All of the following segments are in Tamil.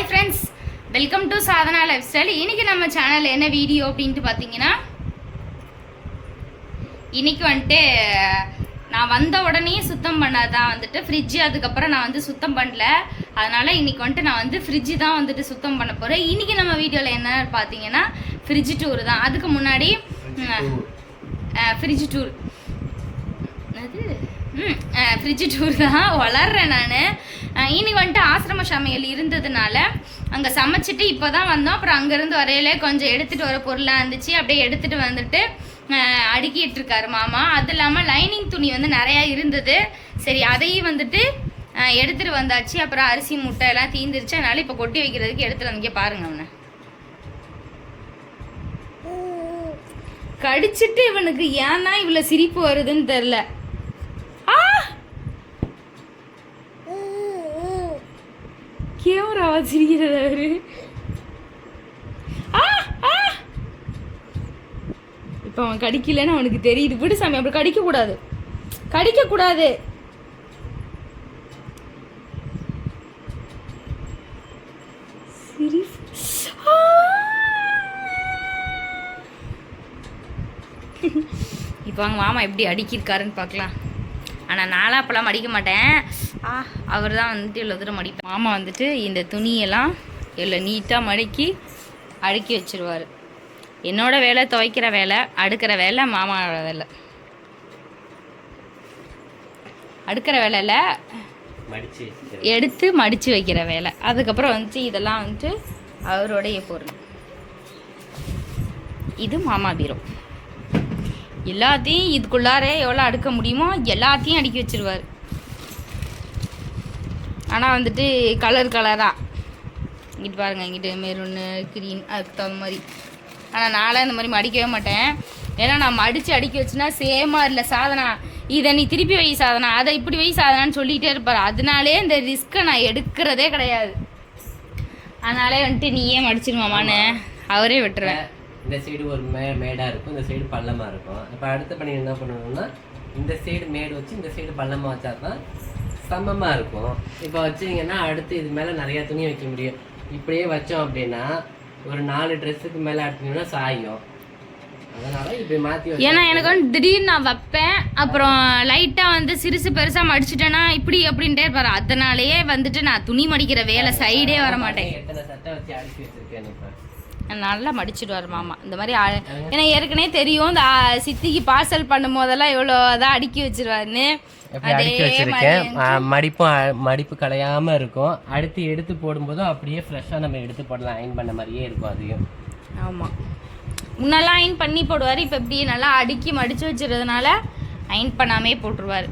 Hi friends welcome to Sadhana lifestyle இன்னைக்கு நம்ம சேனல் என்ன வீடியோ அப்படின்ட்டு பார்த்தீங்கன்னா இன்னைக்கு வந்துட்டு நான் வந்த உடனே சுத்தம் பண்ணாதான் வந்துட்டு ஃப்ரிட்ஜு அதுக்கப்புறம் நான் வந்து சுத்தம் பண்ணல. அதனால இன்னைக்கு வந்துட்டு நான் வந்து ஃப்ரிட்ஜு தான் வந்துட்டு சுத்தம் பண்ண போகிறேன் இன்னைக்கு நம்ம வீடியோவில் என்ன பார்த்தீங்கன்னா ஃப்ரிட்ஜ் டூர் தான். அதுக்கு முன்னாடி ஃப்ரிட்ஜ் டூர் அது ஃப்ரிட்ஜு டூர் தான் வளர்றேன் நான். இனி வந்துட்டு ஆசிரம சமையல் இருந்ததுனால அங்கே சமைச்சிட்டு இப்போ தான் வந்தோம். அப்புறம் அங்கேருந்து வரையிலே கொஞ்சம் எடுத்துகிட்டு வர பொருளாக இருந்துச்சு. அப்படியே எடுத்துகிட்டு வந்துட்டு அடுக்கிட்டு இருக்காரு மாமா. அது இல்லாமல் லைனிங் துணி வந்து நிறையா இருந்தது. சரி அதையும் வந்துட்டு எடுத்துகிட்டு வந்தாச்சு. அப்புறம் அரிசி முட்டை எல்லாம் தீந்துருச்சு. அதனால இப்போ கொட்டி வைக்கிறதுக்கு எடுத்துகிட்டு வந்து பாருங்க அவனை. கடிச்சிட்டு இவனுக்கு ஏன்னா இவ்வளோ சிரிப்பு வருதுன்னு தெரில ஆ கேமராவா சிரிக்கிறது அவரு ஆ ஆ. இப்போ அவன் கடிக்கலன்னு அவனுக்கு தெரியுது. விடு சாமி அப்படி கடிக்க கூடாது கடிக்க கூடாது இப்போ அவங்க மாமா எப்படி அடிக்கிருக்காருன்னு பார்க்கலாம். ஆனால் நாளாக அப்போல்லாம் மடிக்க மாட்டேன். ஆ அவர் தான் வந்துட்டு இவ்வளோ தூரம் மடிப்பேன். மாமா வந்துட்டு இந்த துணியெல்லாம் இவ்வளோ நீட்டாக மடக்கி அடுக்கி வச்சிருவார். என்னோட வேலை துவைக்கிற வேலை அடுக்கிற வேலை மாமாவோட வேலை. அடுக்கிற வேலையில் மடிச்சு எடுத்து மடித்து வைக்கிற வேலை. அதுக்கப்புறம் வந்துட்டு இதெல்லாம் வந்துட்டு அவருடைய பொருள். இது மாமா பீரோ. எல்லாத்தையும் இதுக்குள்ளார எவ்வளோ அடுக்க முடியுமோ எல்லாத்தையும் அடுக்கி வச்சிருவார். ஆனால் வந்துட்டு கலர் கலராக இங்கிட்டு பாருங்க இங்கிட்டு மெரூனு க்ரீன் அதுக்கு தகுந்த மாதிரி. ஆனால் நானே இந்த மாதிரி மடிக்கவே மாட்டேன். ஏன்னா நான் மடித்து அடுக்கி வச்சுனா சேமாக இல்லை சாதனா. இதை நீ திருப்பி வை சாதனா. அதை இப்படி வை சாதனான்னு சொல்லிகிட்டே இருப்பார். அதனாலே இந்த ரிஸ்க்கை நான் எடுக்கிறதே கிடையாது. அதனாலே வந்துட்டு நீயே மடிச்சிருமாமான்னு அவரே விட்டுருவேன். இந்த சைடு ஒரு மே மேடா இருக்கும் இந்த சைடு பள்ளமா இருக்கும். இப்போ அடுத்த பணி என்ன பண்ணணும்னா இந்த சைடு மேடு வச்சு இந்த சைடு பள்ளமா வச்சா தான் சமமா இருக்கும். இப்போ வச்சீங்கன்னா அடுத்து இது மேல நிறைய துணி வைக்க முடியும். இப்படியே வச்சோம் அப்படின்னா ஒரு நாலு ட்ரெஸ்ஸுக்கு மேல அடுத்தீங்கன்னா சாயும். ஏன்னா எனக்கு வந்து திடீர்னு நான் வைப்பேன். அப்புறம் லைட்டாக வந்து சிறுசு பெருசாக மடிச்சிட்டேன்னா இப்படி அப்படின்ட்டே இருப்பாரு. அதனாலேயே வந்துட்டு நான் துணி மடிக்கிற வேலை சைடே வர மாட்டேன் நல்லா மடிச்சிடுவார் மாமா. இந்த மாதிரி ஏன்னா ஏற்கனவே தெரியும் இந்த சித்திக்கு பார்சல் பண்ணும் போதெல்லாம் எவ்வளோ அதான் அடுக்கி வச்சிருவாருன்னு. அடுக்கி வச்சிருக்கேன்? மடிப்பும் மடிப்பு கலையாம இருக்கும். அடுத்து எடுத்து போடும்போதும் அப்படியே ஃப்ரெஷ்ஷாக நம்ம எடுத்து போடலாம். அயன் பண்ண மாதிரியே இருக்கும் அதையும். ஆமாம் முன்னெல்லாம் அயன் பண்ணி போடுவார். இப்போ இப்படி நல்லா அடுக்கி மடித்து வச்சுறதுனால அயன் பண்ணாமே போட்டுருவார்.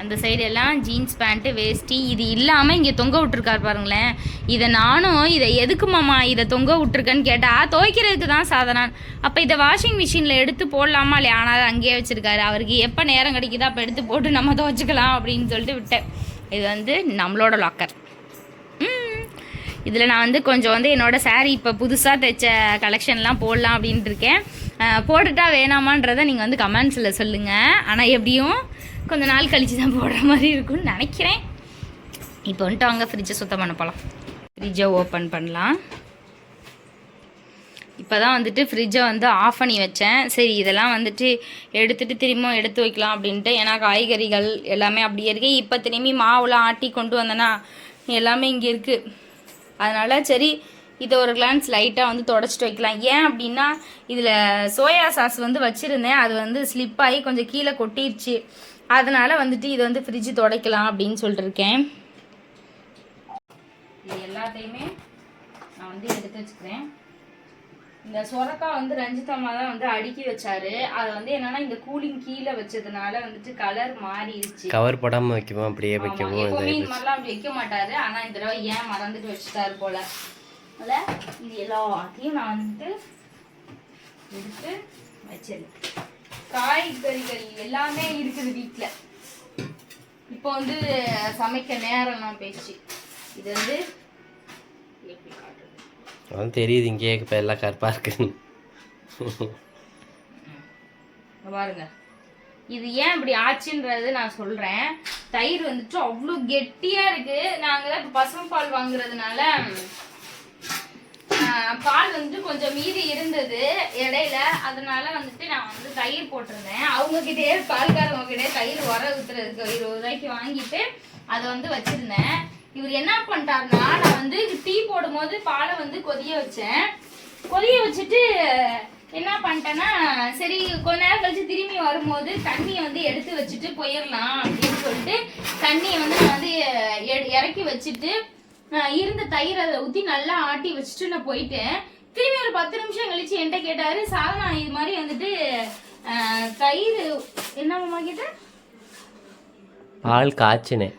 அந்த சைடு எல்லாம் ஜீன்ஸ் பேண்ட்டு வேஷ்டி இது இல்லாமல் இங்கே தொங்க விட்டுருக்காரு பாருங்களேன். இதை நானும் இதை எதுக்கு மாமா இதை தொங்க விட்டுருக்கேன்னு கேட்டால் துவைக்கிறதுக்கு தான் சாதனான் அப்போ இதை வாஷிங் மிஷினில் எடுத்து போடலாமா இல்லையா? ஆனால் அங்கேயே வச்சுருக்காரு. அவருக்கு எப்போ நேரம் கிடைக்குதோ அப்போ எடுத்து போட்டு நம்ம துவைச்சிக்கலாம் அப்படின்னு சொல்லிட்டு விட்டேன். இது வந்து நம்மளோட லாக்கர் இதில் நான் வந்து கொஞ்சம் வந்து என்னோடய சாரீ இப்போ புதுசாக தைச்ச கலெக்ஷன்லாம் போடலாம் அப்படின்ட்டு இருக்கேன். போட்டுட்டா வேணாமான்றதை நீங்கள் வந்து கமெண்ட்ஸில் சொல்லுங்கள் ஆனால் எப்படியும் கொஞ்ச நாள் கழிச்சு தான் போடுற மாதிரி இருக்கும்னு நினைக்கிறேன். இப்போ வந்துட்டு வாங்க ஃப்ரிட்ஜை சுத்தம் பண்ண போகலாம் ஃப்ரிட்ஜை ஓப்பன் பண்ணலாம். இப்போ தான் வந்துட்டு ஃப்ரிட்ஜை வந்து ஆஃப் பண்ணி வச்சேன். சரி இதெல்லாம் வந்துட்டு எடுத்துட்டு திரும்ப எடுத்து வைக்கலாம் அப்படின்ட்டு. ஏன்னா காய்கறிகள் எல்லாமே அப்படியே இருக்கு. இப்போ திரும்பி மாவுலாம் ஆட்டி கொண்டு வந்தேன்னா எல்லாமே இங்கே இருக்குது அதனால் சரி இதை ஒரு கிளான்ஸ் லைட்டாக வந்து தொடச்சிட்டு வைக்கலாம். ஏன் அப்படின்னா இதில் சோயா சாஸ் வந்து வச்சுருந்தேன். அது வந்து ஸ்லிப் ஆகி கொஞ்சம் கீழே கொட்டிருச்சு. அதனால் வந்துட்டு இதை வந்து ஃப்ரிட்ஜ் துடைக்கலாம் அப்படின்னு சொல்லிட்டு இருக்கேன் இது எல்லாத்தையுமே நான் வந்து எடுத்து வச்சுக்கிறேன். இந்த சொரக்காய் வந்து ரஞ்சிதம்மா தான் வந்து அடுக்கி வச்சாரு. அது வந்து என்னன்னா இந்த கூலிங் கீழே வச்சதுனால வந்துட்டு கலர் மாறிடுச்சு கவர் போடாம வைக்கவும் அப்படியே எப்பவுமே இந்த மாதிரிலாம் அப்படி வைக்க மாட்டாரு. ஆனா இந்த தடவை ஏன் மறந்துட்டு வச்சுட்டாரு போல. அதனால இது எல்லாத்தையும் நான் வந்துட்டு எடுத்து வச்சிருக்கேன். காய்கறிகள் எல்லாமே இருக்குது வீட்ல. இப்போ வந்து சமைக்க நேரம்லாம் போயிடுச்சு. இது வந்து அதான் தெரியுது இங்கேயே இப்போ எல்லாம் கருப்பா இருக்குன்னு. இங்க பாருங்க. இது ஏன் இப்படி ஆச்சுன்றது நான் சொல்றேன். தயிர் வந்துட்டு அவ்வளோ கெட்டியா இருக்கு. நாங்க தான் இப்போ பசும்பால் வாங்குறதுனால பால் வந்து கொஞ்சம் மீதி இருந்தது இடையில. அதனால வந்துட்டு நான் வந்து தயிர் போட்டிருந்தேன். அவங்க கிட்டே பால்காரவங்க கிட்டே தயிர் உர ஊத்துறதுக்கு இருபது ரூபாய்க்கு வாங்கிட்டு அதை வந்து வச்சிருந்தேன். இவர் என்ன பண்ணிட்டாருன்னா நான் வந்து டீ போடும்போது பாலை வந்து கொதிய வச்சேன். கொதிய வச்சுட்டு என்ன பண்ணிட்டேன்னா சரி கொஞ்ச நேரம் கழிச்சு திரும்பி வரும்போது தண்ணியை வந்து எடுத்து வச்சுட்டு போயிடலாம் அப்படின்னு சொல்லிட்டு தண்ணியை வந்து நான் வந்து இறக்கி வச்சுட்டு இருந்த தயிர் அதில் ஊற்றி நல்லா ஆட்டி வச்சுட்டு நான் போயிட்டேன். திரும்பி ஒரு பத்து நிமிஷம் கழிச்சு என்கிட்ட கேட்டாரு சாதனா இது மாதிரி வந்துட்டு தயிர் என்னம்மா கேட்டேன் பால் காய்ச்சினேன்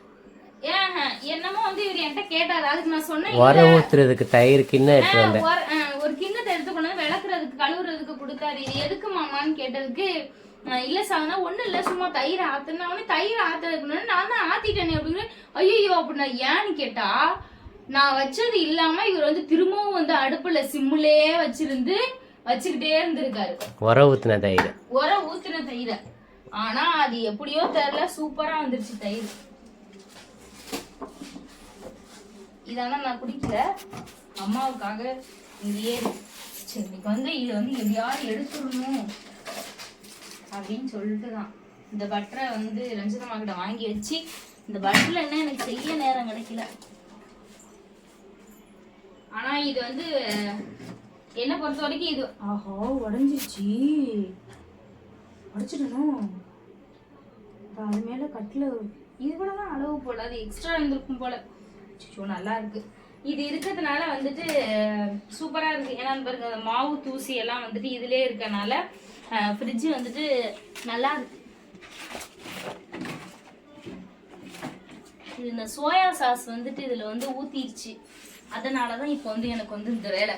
என்னமோ வந்து இவர் என்கிட்ட கேட்டாரு. அதுக்கு நான் சொன்னேன் உர ஊத்துறதுக்கு தயிர் கிண்ணம் எடுத்து வந்தேன். ஒரு கிண்ணத்தை எடுத்துக்கொண்டு வந்து விளக்குறதுக்கு கழுவுறதுக்கு கொடுத்தாரு. இது எதுக்கு மாமான்னு கேட்டதுக்கு இல்ல சாதனா ஒண்ணும் இல்ல சும்மா தயிர் ஆத்துனா. அவனே தயிர் ஆத்துறதுக்கு நான் தான் ஆத்திட்டேனே அப்படின்னு ஐயோ அப்படின்னா ஏன்னு கேட்டா நான் வச்சது இல்லாம இவர் வந்து திரும்பவும் வந்து அடுப்புல சிம்முலே வச்சிருந்து வச்சுக்கிட்டே இருந்திருக்காரு. உர ஊத்துன தயிர். உர ஊத்துன தயிர. ஆனா அது எப்படியோ தெரியல சூப்பரா வந்துருச்சு தயிர். இதெல்லாம் நான் குடிக்கல. அம்மாவுக்காக இங்கேயே சரி இன்னைக்கு வந்து இது வந்து எப்படியாவது எடுத்துடணும் அப்படின்னு சொல்லிட்டு தான் இந்த பட்டரை வந்து ரஞ்சிதம்மா கிட்ட வாங்கி வச்சு இந்த பட்டரில் என்ன எனக்கு செய்ய நேரம் கிடைக்கல. ஆனா இது வந்து என்ன பொறுத்த வரைக்கும் இது ஆஹா உடஞ்சிருச்சு. உடச்சிடணும். அது மேல கட்டில் இது கூட தான் அளவு போல அது எக்ஸ்ட்ரா இருந்திருக்கும் போல. ஸோ நல்லா இருக்கு. இது இருக்கிறதுனால வந்துட்டு சூப்பராக இருக்கு. ஏன்னா பாருங்க அந்த மாவு தூசி எல்லாம் வந்துட்டு இதுலேயே இருக்கனால ஃப்ரிட்ஜ் வந்துட்டு நல்லா இருக்கு. இந்த சோயா சாஸ் வந்துட்டு இதில் வந்து ஊற்றிடுச்சு அதனால தான் இப்போ வந்து எனக்கு வந்து இந்த வேலை.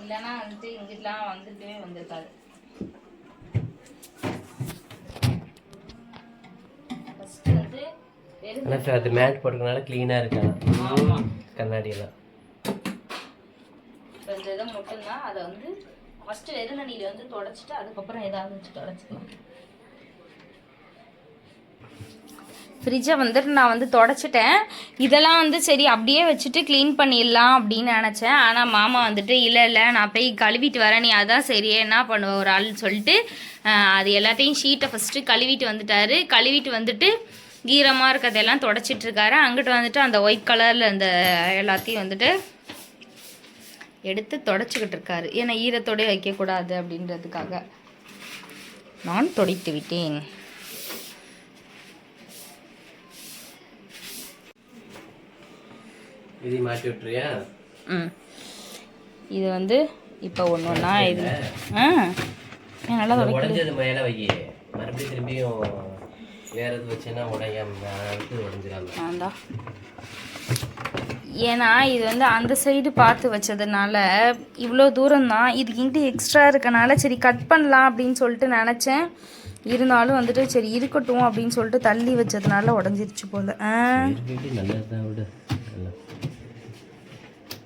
இல்லைன்னா வந்துட்டு இங்கிட்டலாம் வந்துட்டே வந்திருக்காது. ஆனால் அது மேட் போட்டுக்கனால க்ளீனாக இருக்கலாம் கண்ணாடியெல்லாம். இப்ப இந்த இதை மட்டும்தான் அதை வந்து ஃபர்ஸ்ட் வெறும் தண்ணியில வந்து தொடச்சிட்டு அதுக்கப்புறம் ஏதாவது வச்சு தொடச்சிக்கலாம். ஃப்ரிட்ஜை வந்துட்டு நான் வந்து தொடச்சிட்டேன். இதெல்லாம் வந்து சரி அப்படியே வச்சுட்டு க்ளீன் பண்ணிடலாம் அப்படின்னு நினச்சேன். ஆனால் மாமா வந்துட்டு இல்லை இல்லை நான் போய் கழுவிட்டு வரேன். நீ அதான் சரி என்ன பண்ணுவ ஒரு ஆள்னு சொல்லிட்டு அது எல்லாத்தையும் ஷீட்டை ஃபஸ்ட்டு கழுவிட்டு வந்துட்டாரு. கழுவிட்டு வந்துட்டு ஈரமாக இருக்கிறதெல்லாம் தொடச்சிட்டு இருக்காரு. அங்கிட்டு வந்துட்டு அந்த ஒயிட் கலரில் அந்த எல்லாத்தையும் வந்துட்டு எடுத்து தொடச்சிக்கிட்டு இருக்காரு. ஏன்னா ஈரத்தோடய வைக்கக்கூடாது அப்படின்றதுக்காக. நான் தொடைத்து விட்டேன். இதையும் மாட்டி விட்டுறியா? ம். இது வந்து இப்போ ஒன்று ஒன்றா இது. ஆ. நல்லா உடைஞ்சது மேலே வை. மறுபடியும் திரும்பியும் வேற எது வச்சேன்னா உடையாம உடஞ்சிடாம. ஏன்னா இது வந்து அந்த சைடு பார்த்து வச்சதுனால இவ்வளோ தூரம் தான் இது இங்கிட்டு எக்ஸ்ட்ரா இருக்கனால சரி கட் பண்ணலாம் அப்படின்னு சொல்லிட்டு நினச்சேன். இருந்தாலும் வந்துட்டு சரி இருக்கட்டும் அப்படின்னு சொல்லிட்டு தள்ளி வச்சதுனால உடஞ்சிருச்சு போல. ஆ வீட்டு நல்லது தான் விடு நல்லா இங்கே மாற்றி வச்சிருக்கோம் பாரு. ஆ?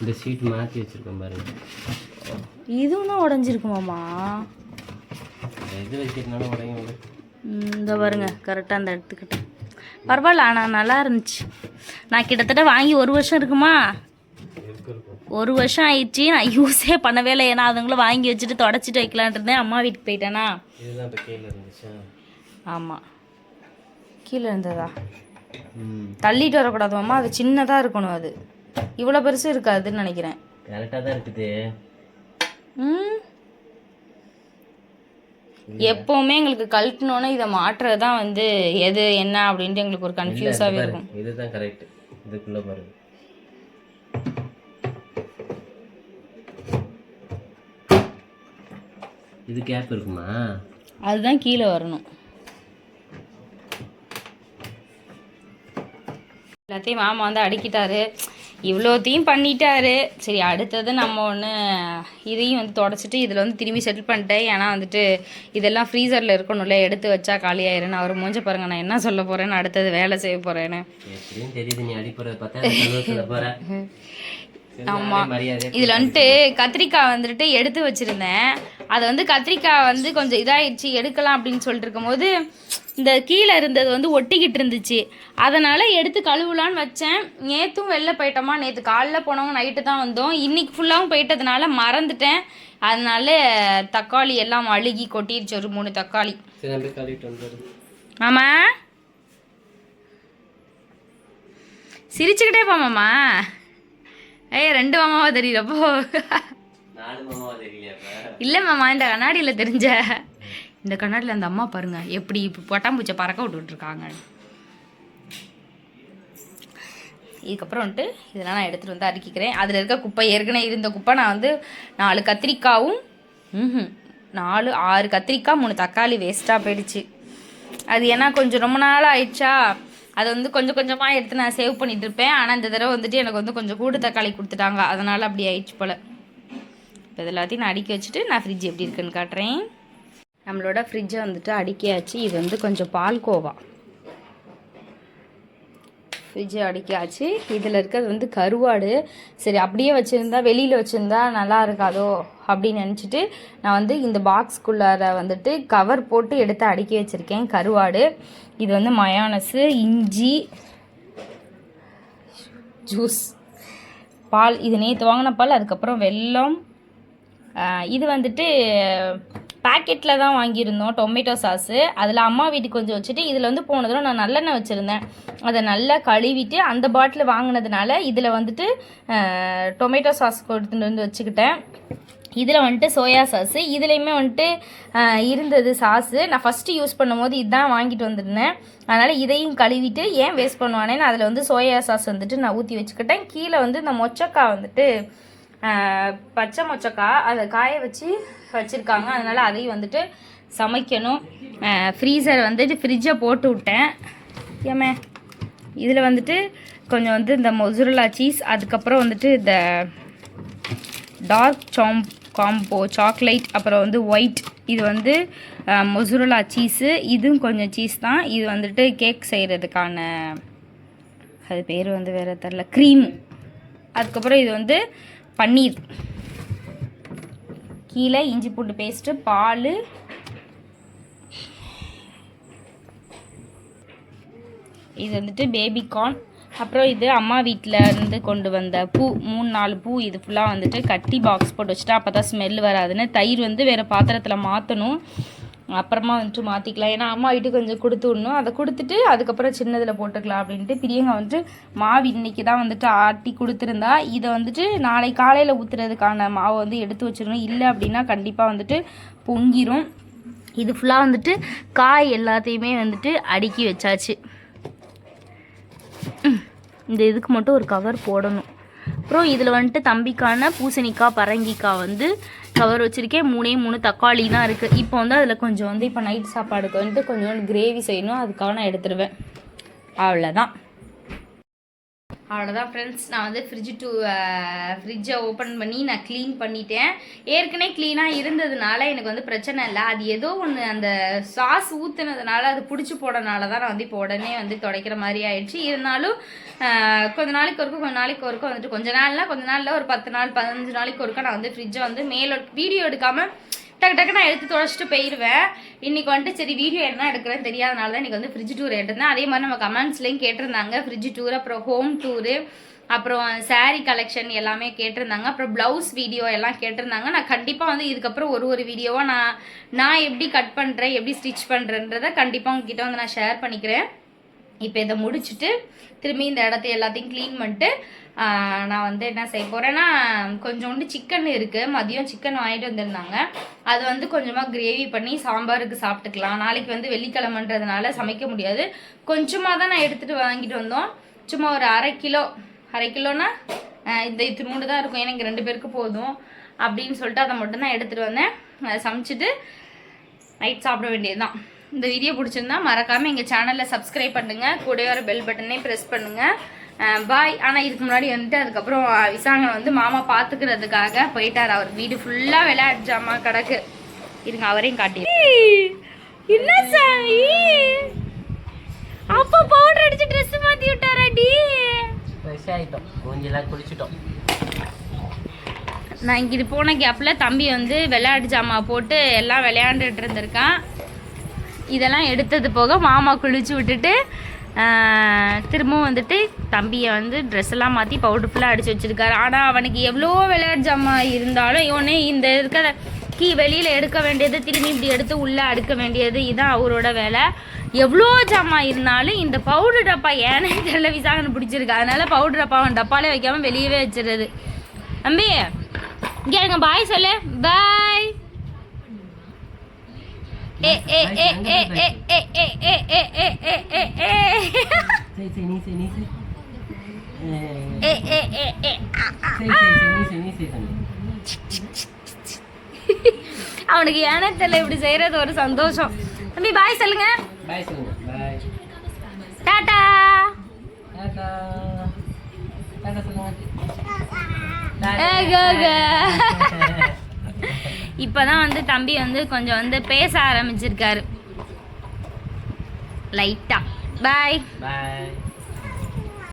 இந்த சீட் மாற்றி வச்சிருக்கோம் பாருங்க இதுவும் உடஞ்சிருக்குமாம்மா? இது வைக்கிறதுனால உடையும் இந்த பாருங்க கரெக்டாக அந்த எடுத்துக்கிட்டேன். பரவாயில்ல ஆனால் நல்லா இருந்துச்சு. நான் கிட்டத்தட்ட வாங்கி ஒரு வருஷம் இருக்குமா? இருக்கு? இருக்கும் ஒரு வருஷம் ஆயிடுச்சு நான் யூஸே பண்ணவே இல்லை. ஏன்னா அதுங்களும் வாங்கி வச்சுட்டு தொடச்சிட்டு வைக்கலான்ட்டு இருந்தேன். அம்மா வீட்டுக்கு போயிட்டேனா? ஆமாம் கீழே இருந்ததா? தள்ளிட்டு வரக்கூடாது அம்மா அது சின்னதாக இருக்கணும் அது. இவ்வளோ பெருசு இருக்காதுன்னு நினைக்கிறேன். கரெக்டாக தான் இருக்குது. எப்போவுமே எங்களுக்கு கழட்டினோன்னே இதை மாற்றுறது தான் வந்து எது என்ன அப்படின்ட்டு எங்களுக்கு ஒரு கன்ஃபியூஸாகவே இருக்கும். இதுதான் கரெக்ட் இதுக்குள்ள பாருங்க இது கேப் இருக்குமா? அதுதான் கீழே வரணும். எல்லாத்தையும் மாமா வந்து அடுக்கிட்டாரு. இவ்வளோத்தையும் பண்ணிட்டாரு. சரி அடுத்தது நம்ம ஒன்று இதையும் வந்து தொடச்சிட்டு இதில் வந்து திரும்பி செட்டில் பண்ணிட்டேன். ஏன்னா வந்துட்டு இதெல்லாம் ஃப்ரீசரில் இருக்கணும்ல எடுத்து வச்சா காலியாயிருன்னு அவர் மூஞ்ச பாருங்க நான் என்ன சொல்ல போகிறேன்னு அடுத்தது வேலை செய்ய போகிறேன்னு எப்படியும் தெரியுது நீ அடிப்பறத பார்த்தா கழுவத்தில் போற ஆமா. மரியாதை இதில் வந்துட்டு கத்திரிக்காய் வந்துட்டு எடுத்து வச்சுருந்தேன். அதை வந்து கத்திரிக்காய் வந்து கொஞ்சம் இதாயிடுச்சு எடுக்கலாம் அப்படின்னு சொல்லிட்டு இருக்கும்போது இந்த கீழே இருந்தது வந்து ஒட்டிக்கிட்டு இருந்துச்சு. அதனால் எடுத்து கழுவலான்னு வச்சேன். நேற்றும் வெளில போயிட்டோமா நேற்று காலைல போனவங்க நைட்டு தான் வந்தோம். இன்னைக்கு ஃபுல்லாகவும் போயிட்டதுனால மறந்துட்டேன். அதனால தக்காளி எல்லாம் அழுகி கொட்டிருச்சு ஒரு மூணு தக்காளி. மாமா சிரிச்சுக்கிட்டே போ மாமா. ஏய் ரெண்டு மாமாவா தெரியலையா இப்ப இல்லை மாமா இந்த கண்ணாடியில் தெரிஞ்ச. இந்த கண்ணாடியில் அந்த அம்மா பாருங்க எப்படி இப்போ பட்டாம்பூச்சை பறக்க விட்டுட்ருக்காங்க இதுக்கப்புறம் வந்துட்டு இதெல்லாம் நான் எடுத்துகிட்டு வந்து அடுக்கிக்கிறேன் அதில் இருக்க குப்பை ஏற்கனவே இருந்த குப்பை நான் வந்து நாலு கத்திரிக்காவும் ம்ஹும், நாலு ஆறு கத்திரிக்காய் மூணு தக்காளி வேஸ்ட்டாக போயிடுச்சு. அது ஏன்னா கொஞ்சம் ரொம்ப நாள் ஆயிடுச்சா? அதை வந்து கொஞ்சம் கொஞ்சமாக எடுத்து நான் சேவ் பண்ணிட்டு இருப்பேன். ஆனால் இந்த தடவை வந்துட்டு எனக்கு வந்து கொஞ்சம் கூடு தக்காளி கொடுத்துட்டாங்க. அதனால் அப்படி ஆயிடுச்சு போல். இப்போ இது எல்லாத்தையும் நான் அடுக்கி வச்சுட்டு நான் ஃப்ரிட்ஜ் எப்படி இருக்குன்னு காட்டுறேன். நம்மளோட ஃப்ரிட்ஜை வந்துட்டு அடுக்கியாச்சு. இது வந்து கொஞ்சம் பால்கோவா ஃப்ரிட்ஜை அடுக்கியாச்சு. இதில் இருக்கிறது வந்து கருவாடு. சரி அப்படியே வச்சுருந்தா வெளியில் வச்சுருந்தா நல்லா இருக்காதோ? அப்படின்னு நினச்சிட்டு நான் வந்து இந்த பாக்ஸ்குள்ளார வந்துட்டு கவர் போட்டு எடுத்து அடுக்கி வச்சுருக்கேன் கருவாடு. இது வந்து மயானஸு இஞ்சி ஜூஸ் பால் இது நேற்று வாங்கின பால் அதுக்கப்புறம் வெல்லம். இது வந்துட்டு பாக்கெட்டில் தான் வாங்கியிருந்தோம் டொமேட்டோ சாஸு அதில் அம்மா வீட்டுக்கு கொஞ்சம் வச்சுட்டு இதில் வந்து போன தடவை நான் நல்லெண்ணெய் வச்சுருந்தேன். அதை நல்லா கழுவிட்டு அந்த பாட்டில் வாங்கினதுனால இதில் வந்துட்டு டொமேட்டோ சாஸ் கொடுத்துட்டு வந்து வச்சுக்கிட்டேன். இதில் வந்துட்டு சோயா சாஸு இதுலேயுமே வந்துட்டு இருந்தது சாஸு. நான் ஃபஸ்ட்டு யூஸ் பண்ணும்போது இதுதான் வாங்கிட்டு வந்திருந்தேன். அதனால் இதையும் கழுவிட்டு ஏன் வேஸ்ட் பண்ணுவானேன்னு அதில் வந்து சோயா சாஸ் வந்துட்டு நான் ஊற்றி வச்சுக்கிட்டேன். கீழே வந்து இந்த மொச்சக்காய் வந்துட்டு பச்சை மொச்சக்காய் அதை காய வச்சு வச்சுருக்காங்க. அதனால் அதையும் வந்துட்டு சமைக்கணும். ஃப்ரீசர் வந்துட்டு ஃப்ரிட்ஜை போட்டு விட்டேன். ஏமே இதில் வந்துட்டு கொஞ்சம் வந்து இந்த மொசுரலா சீஸ் அதுக்கப்புறம் வந்துட்டு இந்த டார்க் சாம்ப் காம்போ சாக்லேட் அப்புறம் வந்து ஒயிட் இது வந்து மொசுரலா சீஸு இதுவும் கொஞ்சம் சீஸ் தான். இது வந்துட்டு கேக் செய்கிறதுக்கான அது பேர் வந்து வேறு தெரில க்ரீம் அதுக்கப்புறம் இது வந்து பன்னீர். கீழே இஞ்சி பூண்டு பேஸ்ட்டு பால். இது வந்துட்டு பேபிகார்ன் அப்புறம் இது அம்மா வீட்டில் இருந்து கொண்டு வந்த பூ மூணு நாலு பூ இது ஃபுல்லாக வந்துட்டு கட்டி பாக்ஸ் போட்டு வச்சுட்டா அப்போ தான் ஸ்மெல் வராதுன்னு. தயிர் வந்து வேறு பாத்திரத்தில் மாற்றணும் அப்புறமா வந்துட்டு மாற்றிக்கலாம் ஏன்னா அம்மா வீட்டுக்கு கொஞ்சம் கொடுத்து விடணும். அதை கொடுத்துட்டு அதுக்கப்புறம் சின்னதில் போட்டுக்கலாம் அப்படின்ட்டு பிரியங்க வந்துட்டு மாவு இன்னைக்கு தான் வந்துட்டு ஆட்டி கொடுத்துருந்தா. இதை வந்துட்டு நாளை காலையில் ஊற்றுறதுக்கான மாவை வந்து எடுத்து வச்சிடணும். இல்லை அப்படின்னா கண்டிப்பாக வந்துட்டு பொங்கிரும். இது ஃபுல்லாக வந்துட்டு காய் எல்லாத்தையுமே வந்துட்டு அடுக்கி வச்சாச்சு. இந்த இதுக்கு மட்டும் ஒரு கவர் போடணும். அப்புறம் இதில் வந்துட்டு தம்பிக்கான பூசணிக்காய் பரங்கிக்காய் வந்து கவர் வச்சுருக்கேன். மூணே மூணு தக்காளி தான் இருக்குது இப்போ வந்து அதில் கொஞ்சம் வந்து இப்போ நைட் சாப்பாடுக்கு வந்துட்டு கொஞ்சம் கிரேவி செய்யணும். அதுக்காக நான் எடுத்துருவேன். அவ்வளோதான் அவ்வளோதான் ஃப்ரெண்ட்ஸ் நான் வந்து ஃப்ரிட்ஜ் டூ ஃப்ரிட்ஜை ஓப்பன் பண்ணி நான் க்ளீன் பண்ணிட்டேன். ஏற்கனவே க்ளீனாக இருந்ததுனால எனக்கு வந்து பிரச்சனை இல்லை. அது ஏதோ ஒன்று அந்த சாஸ் ஊற்றுனதுனால அது பிடிச்சி போடனால தான் நான் வந்து இப்போ உடனே வந்து துடைக்கிற மாதிரி ஆயிடுச்சு. இருந்தாலும் கொஞ்ச நாளைக்கு ஒருக்கும் கொஞ்ச நாளைக்கு ஒருக்கும் வந்துட்டு கொஞ்ச நாள்னா கொஞ்ச நாளில் ஒரு பத்து நாள் பதினஞ்சு நாளைக்கு ஒருக்கா நான் வந்து ஃப்ரிட்ஜை வந்து மேலோ வீடியோ எடுக்காமல் டக்கு டக்கு நான் எடுத்து தொடச்சிட்டு போயிடுவேன் இன்னைக்கு வந்துட்டு சரி வீடியோ என்ன எடுக்கிறேன்னு தெரியாதனால தான் இன்னைக்கு வந்து ஃப்ரிட்ஜ் டூர் எடுத்தேன் அதே மாதிரி நம்ம கமெண்ட்ஸ்லேயும் கேட்டிருந்தாங்க. ஃப்ரிட்ஜ் டூர் அப்புறம் ஹோம் டூரு அப்புறம் saree கலெக்ஷன் எல்லாமே கேட்டிருந்தாங்க. அப்புறம் ப்ளவுஸ் வீடியோ எல்லாம் கேட்டிருந்தாங்க. நான் கண்டிப்பாக வந்து இதுக்கப்புறம் ஒரு ஒரு வீடியோவாக நான் நான் எப்படி கட் பண்ணுறேன் எப்படி ஸ்டிச் பண்ணுறேன்றதை கண்டிப்பாக உங்ககிட்ட வந்து நான் ஷேர் பண்ணிக்கிறேன். இப்போ இதை முடிச்சுட்டு திரும்பி இந்த இடத்த எல்லாத்தையும் க்ளீன் பண்ணிட்டு நான் வந்து என்ன செய்ய போகிறேன்னா கொஞ்சோண்டு சிக்கன் இருக்குது மதியம் சிக்கன் வாங்கிட்டு வந்திருந்தாங்க. அது வந்து கொஞ்சமாக கிரேவி பண்ணி சாம்பாருக்கு சாப்பிட்டுக்கலாம். நாளைக்கு வந்து வெள்ளிக்கிழமன்றதுனால சமைக்க முடியாது. கொஞ்சமாக தான் நான் எடுத்துகிட்டு வாங்கிட்டு வந்தோம். சும்மா ஒரு அரை கிலோ அரை கிலோனா இந்த இது மூணு தான் இருக்கும். எனக்கு ரெண்டு பேருக்கு போதும் அப்படின்னு சொல்லிட்டு அதை மட்டும்தான் எடுத்துகிட்டு வந்தேன். அதை சமைச்சிட்டு நைட் சாப்பிட வேண்டியது தான் இந்த வீடியோ பிடிச்சிருந்தா மறக்காமல் எங்கள் சேனலில் சப்ஸ்கிரைப் பண்ணுங்கள் கூடவே வர பெல் பட்டனே ப்ரெஸ் பண்ணுங்கள் பாய் ஆனால் இதுக்கு முன்னாடி வந்துட்டு அதுக்கப்புறம் விசாங்க வந்து மாமா பார்த்துக்கிறதுக்காக போயிட்டார். அவர் வீடு ஃபுல்லாக விளையாட்டு ஜாமா கிடக்கு இருங்க அவரையும் காட்டி என்ன சாமி அப்பா பவுடர் அடிச்சு ட்ரெஸ் மாற்றி விட்டாராடி. ஃப்ரெஷ் ஆகிட்டோம் மூஞ்செல்லாம் குளிச்சிட்டோம். நான் இங்கிட்டு போன கேப்பில் தம்பி வந்து விளையாட்டு ஜாமா போட்டு எல்லாம் விளையாண்டுட்டு இருந்திருக்கான். இதெல்லாம் எடுத்தது போக மாமா குளிச்சு விட்டுட்டு திரும்பவும் வந்துட்டு தம்பியை வந்து ட்ரெஸ் எல்லாம் மாற்றி பவுடர் ஃபுல்லாக அடிச்சு வச்சிருக்காரு. ஆனால் அவனுக்கு எவ்வளோ விளையாட்டு ஜாமா இருந்தாலும் இவனே இந்த இருக்கிற கீ வெளியில் எடுக்க வேண்டியது திரும்பி இப்படி எடுத்து உள்ளே அடுக்க வேண்டியது இதுதான் அவரோட வேலை. எவ்வளோ ஜாமான் இருந்தாலும் இந்த பவுடர் டப்பா ஏனே தெரியல விசாகனை பிடிச்சிருக்கு. அதனால பவுடர் டப்பா அவன் டப்பாலே வைக்காமல் வெளியவே வச்சிடுறது. தம்பி இங்கே எனக்கு பாய் சொல்லு. பாய் அவனுக்கு ஏனே தெரியல இப்படி செய்யறது ஒரு சந்தோஷம் தம்பி பாய் சொல்லுங்க பாய் சொல்லுங்க பாய் டாடா டாடா டாடா சொல்லுங்க இப்போ தான் வந்து தம்பி வந்து கொஞ்சம் வந்து பேச ஆரம்பிச்சிருக்காரு. லைட்டாக பாய் பாய்